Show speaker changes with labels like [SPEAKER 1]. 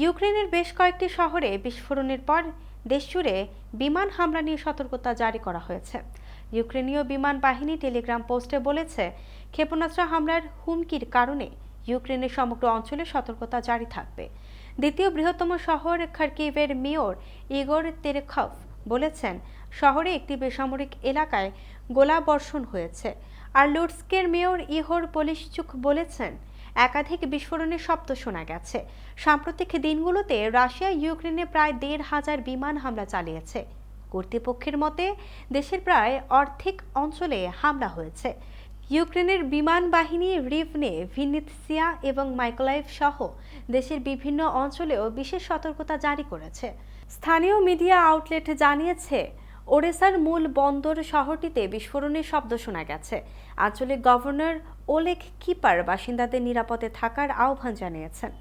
[SPEAKER 1] ইউক্রেনের বেশ কয়েকটি শহরে বিস্ফোরণের পর দেশজুড়ে বিমান হামলা নিয়ে সতর্কতা জারি করা হয়েছে। ইউক্রেনীয় বিমান বাহিনী টেলিগ্রাম পোস্টে বলেছে, ক্ষেপণাস্ত্র হামলার হুমকির কারণে ইউক্রেনের সমগ্র অঞ্চলে সতর্কতা জারি থাকবে। দ্বিতীয় বৃহত্তম শহর খার্কিভের মেয়র ইগোর তেরেখভ বলেছেন, শহরে একটি বেসামরিক এলাকায় গোলাবর্ষণ হয়েছে। আর লুটস্কের মেয়র ইহোর পলিশচুক বলেছেন একাধিক বিস্ফোরণের শব্দ শোনা গেছে। সাম্প্রতিক দিনগুলোতে রাশিয়া ইউক্রেনে প্রায় দেড় হাজার বিমান হামলা চালিয়েছে। কর্তৃপক্ষের মতে, দেশের প্রায় অর্ধেক অঞ্চলে হামলা হয়েছে। ইউক্রেনের বিমান বাহিনী রিভনে ভিনিৎসিয়া এবং মাইকোলাইভ সহ দেশের বিভিন্ন অঞ্চলেও বিশেষ সতর্কতা জারি করেছে। স্থানীয় মিডিয়া আউটলেট জানিয়েছে ওড়েসার মূল বন্দর শহরটিতে বিস্ফোরণের শব্দ শোনা গেছে। আঞ্চলিক গভর্নর ওলেক কিপার বাসিন্দাদের নিরাপদে থাকার আহ্বান জানিয়েছেন।